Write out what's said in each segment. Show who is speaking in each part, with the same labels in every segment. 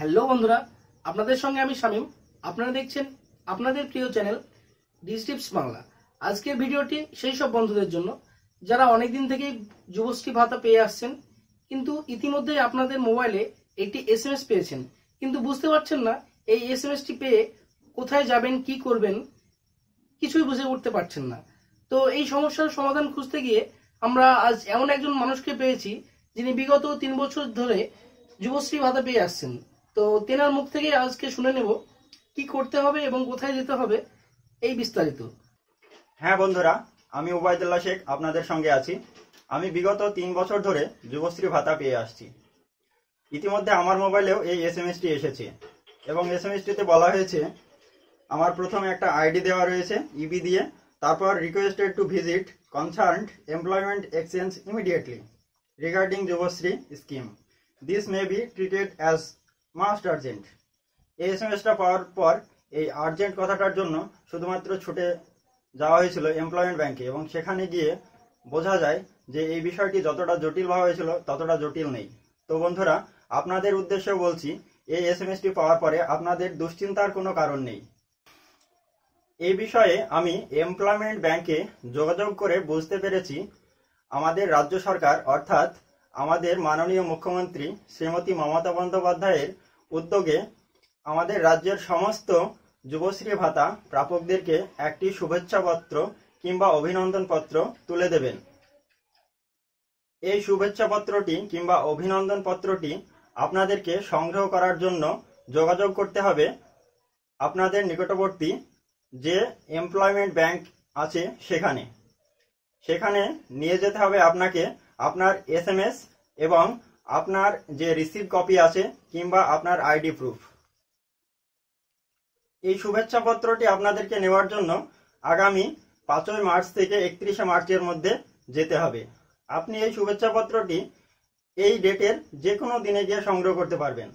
Speaker 1: Hello বন্ধুরা, আপনাদের সঙ্গে আমি শামীম। আপনারা দেখছেন আপনাদের প্রিয় চ্যানেল ডিস্ট্রিপস বাংলা। আজকের ভিডিওটি সেই সব বন্ধুদের জন্য, যারা অনেকদিন থেকেই যুবশ্রী ভাতা পেয়ে আসছেন, কিন্তু ইতিমধ্যে আপনাদের মোবাইলে একটি এস পেয়েছেন। কিন্তু বুঝতে পারছেন না, এই এস টি পেয়ে কোথায় যাবেন, কি করবেন, কিছুই বুঝে উঠতে পারছেন না। তো এই সমস্যার সমাধান খুঁজতে গিয়ে আমরা আজ এমন একজন মানুষকে পেয়েছি, যিনি বিগত তিন বছর ধরে যুবশ্রী ভাতা পেয়ে আসছেন। তো তেনার মুখ থেকে আজকে শুনে নেব কি করতে হবে এবং কোথায় যেতে হবে এই বিস্তারিত।
Speaker 2: হ্যাঁ বন্ধুরা, আমি উবায়দুল্লাহ শেখ আপনাদের সঙ্গে আছি। আমি বিগত তিন বছর ধরে যুবশ্রী ভাতা পেয়ে আসছি। ইতিমধ্যে আমার মোবাইলেও এই এস এম এসটি এসেছে এবং এস এম এসটিতে বলা হয়েছে, আমার প্রথমে একটা আইডি দেওয়া রয়েছে, ইবি দিয়ে, তারপর requested to visit concerned employment exchange immediately regarding Yuvashree scheme this may be treated as must urgent. এই এস এম এসটা পাওয়ার পর এই আর্জেন্ট কথাটার জন্য শুধুমাত্র ছুটে যাওয়া হয়েছিল এমপ্লয়মেন্ট ব্যাংকে এবং সেখানে গিয়ে বোঝা যায় যে এই বিষয়টি যতটা জটিল ভাবা হয়েছিল, ততটা জটিল নেই। তো বন্ধুরা, আপনাদের উদ্দেশ্যে বলছি, এই এস এম এসটি পাওয়ার পরে আপনাদের দুশ্চিন্তার কোনো কারণ নেই। এই বিষয়ে আমি এমপ্লয়মেন্ট ব্যাংকে যোগাযোগ করে বুঝতে পেরেছি, আমাদের রাজ্য সরকার অর্থাৎ আমাদের মাননীয় মুখ্যমন্ত্রী শ্রীমতী মমতা বন্দ্যোপাধ্যায়ের উদ্যোগে আমাদের রাজ্যের সমস্ত যুবশ্রী ভাতা প্রাপকদেরকে একটি শুভেচ্ছা পত্র কিংবা অভিনন্দন পত্র তুলে দেবেন। এই শুভেচ্ছা পত্রটি কিংবা অভিনন্দন পত্রটি আপনাদেরকে সংগ্রহ করার জন্য যোগাযোগ করতে হবে। আপনাদের নিকটবর্তী যে এমপ্লয়মেন্ট ব্যাংক আছে সেখানে। সেখানে নিয়ে যেতে হবে আপনাকে আপনার এস এবং আপনার যে রিসিভ কপি আছে কিংবা আপনার আইডি প্রুফ এই শুভেচ্ছা পত্রটি আপনাদেরকে নেওয়ার জন্য আগামী পাঁচই মার্চ থেকে একত্রিশে মার্চের মধ্যে যেতে হবে। আপনি এই শুভেচ্ছা পত্রটি এই ডেটের যে কোনো দিনে গিয়ে সংগ্রহ করতে পারবেন।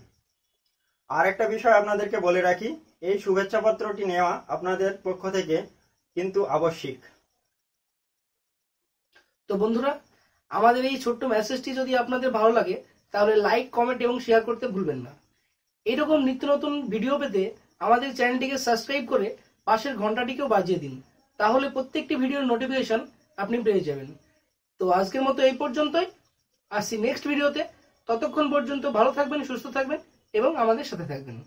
Speaker 2: আর একটা বিষয় আপনাদেরকে বলে রাখি, এই শুভেচ্ছা পত্রটি নেওয়া আপনাদের পক্ষ থেকে কিন্তু আবশ্যিক।
Speaker 1: তো বন্ধুরা আমাদের এই ছোট্ট মেসেজটি যদি আপনাদের ভালো লাগে, তাহলে লাইক কমেন্ট এবং শেয়ার করতে ভুলবেন না। এরকম নিত্য নতুন ভিডিও পেতে আমাদের চ্যানেলটিকে সাবস্ক্রাইব করে পাশের ঘন্টাটিকেও বাজিয়ে দিন। তাহলে প্রত্যেকটি ভিডিওর নোটিফিকেশন আপনি পেয়ে যাবেন। তো আজকের মতো এই পর্যন্তই। আসছি নেক্সট ভিডিওতে ততক্ষণ পর্যন্ত ভালো থাকবেন, সুস্থ থাকবেন এবং আমাদের সাথে থাকবেন।